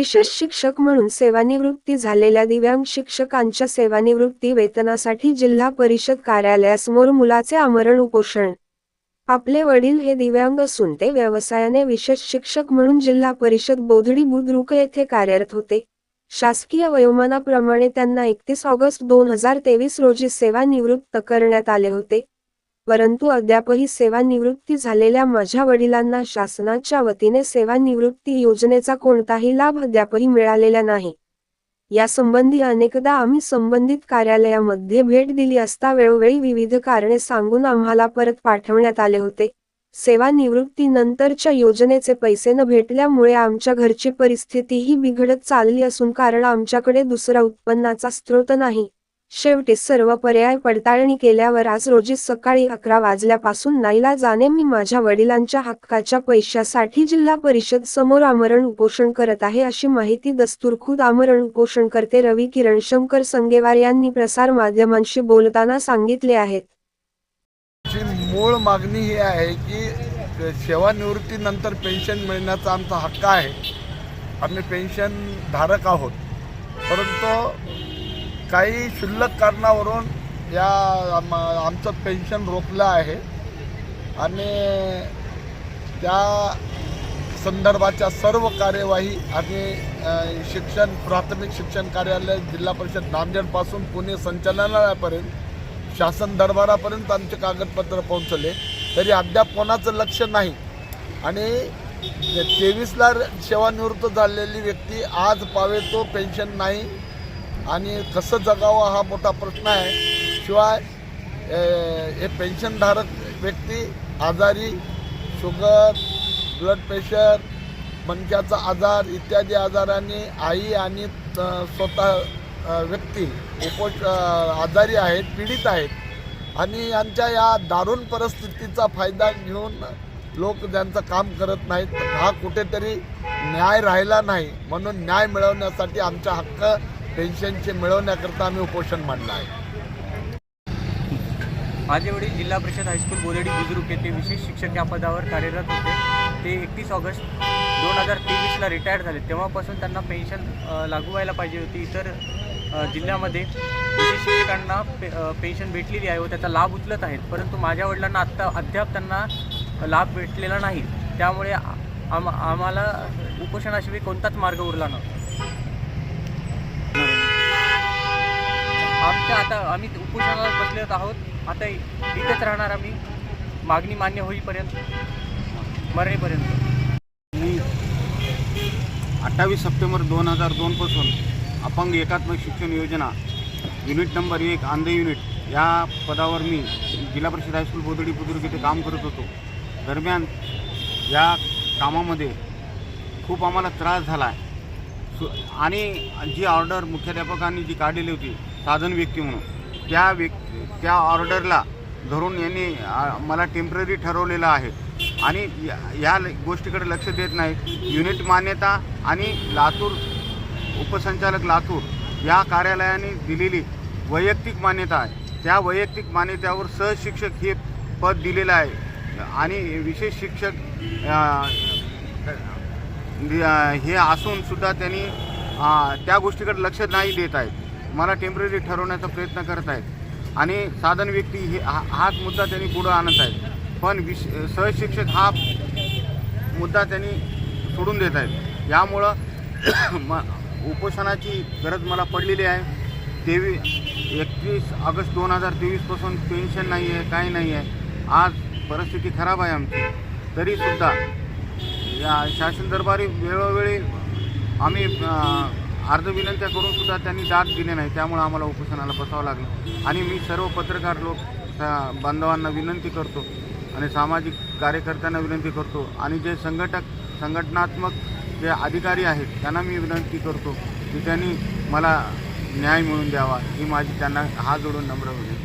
विशेष शिक्षक म्हणून सेवानिवृत्ती झालेल्या दिव्यांग शिक्षकांच्या सेवानिवृत्ती वेतनासाठी जिल्हा परिषद कार्यालयासमोर मुलाचे आमरण उपोषण. आपले वडील हे दिव्यांग असून ते व्यवसायाने विशेष शिक्षक म्हणून जिल्हा परिषद बोधडी बुद्रुक येथे कार्यरत होते. शासकीय वयोमानाप्रमाणे त्यांना एकतीस ऑगस्ट दोन हजार तेवीस रोजी सेवानिवृत्त करण्यात आले होते. परंतु अद्यापही सेवानिवृत्ती झालेल्या माझ्या वडिलांना शासनाच्या वतीने सेवानिवृत्ती योजनेचा कोणताही लाभ अद्यापही मिळालेला नाही. यासंबंधी अनेकदा आम्ही संबंधित कार्यालयामध्ये भेट दिली असता वेळोवेळी विविध कारणे सांगून आम्हाला परत पाठवण्यात आले होते. सेवानिवृत्तीनंतरच्या योजनेचे पैसे न भेटल्यामुळे आमच्या घरची परिस्थितीही बिघडत चालली असून कारण आमच्याकडे दुसरा उत्पन्नाचा स्रोत नाही. शेवटी सर्व पर्याय पडताळणी केल्यावर आज रोजी सकाळी अकरा वाजल्यापासून नाईला जाणे मी माझ्या वडिलांच्या हक्काच्या पैशासाठी जिल्हा परिषद समोर आमरण उपोषण करत आहे अशी माहिती दस्तूरखुद आमरण उपोषणकर्ते रवी किरण शंकर संगेवार यांनी प्रसार माध्यमांशी बोलताना सांगितले आहेत. मूळ मागणी ही आहे की सेवानिवृत्तीनंतर पेन्शन मिळण्याचा आमचा हक्क आहे. आम्ही पेन्शन धारक आहोत. परंतु काही क्षुल्लक कारणावरून या आम आमचं पेन्शन रोखलं आहे. आणि त्या संदर्भाच्या सर्व कार्यवाही आणि शिक्षण प्राथमिक शिक्षण कार्यालय जिल्हा परिषद नांदेडपासून पुणे संचालनालयापर्यंत शासन दरबारापर्यंत आमचे कागदपत्र पोहोचले. तरी अद्याप कोणाचं लक्ष नाही. आणि तेवीसला सेवानिवृत्त झालेली व्यक्ती आज पावे तो पेन्शन नाही. आणि कसं जगावं हा मोठा प्रश्न आहे. शिवाय हे पेन्शनधारक व्यक्ती आजारी शुगर ब्लड प्रेशर मणक्याचा आजार इत्यादी आजाराने आई आणि स्वतः व्यक्ती उपोष आजारी आहेत पीडित आहेत. आणि यांच्या या दारुण परिस्थितीचा फायदा घेऊन लोक त्यांचं काम करत नाहीत हा कुठेतरी न्याय राहिला नाही. म्हणून न्याय मिळवण्यासाठी आमचा हक्क पेन्शनचे मिळवण्याकरता आम्ही उपोषण मांडलं आहे. माझे वडील जिल्हा परिषद हायस्कूल बोलेडी बुजुर्ग येथे विशेष शिक्षक या पदावर कार्यरत होते. ते एकतीस ऑगस्ट दोन हजार तेवीसला रिटायर झाले. तेव्हापासून त्यांना पेन्शन लागू व्हायला पाहिजे होती. इतर जिल्ह्यामध्ये विशेष शिक्षकांना पे पेन्शन भेटलेली आहे व त्याचा लाभ उचलत आहेत. परंतु माझ्या वडिलांना आत्ता अद्याप त्यांना लाभ भेटलेला नाही. त्यामुळे आम आम्हाला उपोषणाशिवाय कोणताच मार्ग उरला नव्हता. इथं आता आम्ही उपोषणाला बसलेत आहोत. आता इथेच राहणार आम्ही. मागणी मान्य होईपर्यंत. मरेपर्यंत मी अठ्ठावीस सप्टेंबर दोन हजार दोनपासून अपंग एकात्मक शिक्षण योजना युनिट नंबर एक आंधे युनिट या पदावर मी जिल्हा परिषद हायस्कूल बोदडी बुद्रुक येथे काम करत होतो. दरम्यान या कामामध्ये खूप आम्हाला त्रास झाला आहे सु आणि जी ऑर्डर मुख्याध्यापकांनी जी काढलेली होती साधन व्यक्ती म्हणून. त्या व्यक्ती त्या ऑर्डरला धरून यांनी मला टेंपररी ठरवलेलं आहे. आणि या- या ल- गोष्टीकडे लक्ष देत नाही युनिट मान्यता आणि लातूर उपसंचालक लातूर या कार्यालयाने दिलेली वैयक्तिक मान्यता आहे. त्या वैयक्तिक मान्यतेवर सहशिक्षक हे पद दिलेलं आहे. आणि विशेष शिक्षक हे असूनसुद्धा त्यांनी त्या गोष्टीकडे लक्ष नाही देत आहेत. मला टेंपररी ठरवण्याचा प्रयत्न करत आहेत. आणि साधन व्यक्ती हे हा हाच मुद्दा त्यांनी पुढं आणत आहेत. पण विश सहशिक्षक हा मुद्दा त्यांनी सोडून देत आहेत. यामुळं म उपोषणाची गरज मला पडलेली आहे. तेवी एकवीस ऑगस्ट दोन हजार तेवीसपासून पेन्शन नाही आहे काही नाही आहे आज परिस्थिती खराब आहे आमची. तरीसुद्धा या शासन दरबारी वेळोवेळी आम्ही अर्ज विनंत्या करून सुद्धा त्यांनी दाद दिले नाही. त्यामुळे आम्हाला उपोषणाला बसावं लागलं. आणि मी सर्व पत्रकार लोक बांधवांना विनंती करतो आणि सामाजिक कार्यकर्त्यांना विनंती करतो आणि जे संघटक संघटनात्मक जे अधिकारी आहेत त्यांना मी विनंती करतो की त्यांनी मला न्याय मिळून द्यावा. ही माझी त्यांना हात जोडून नम्र होईल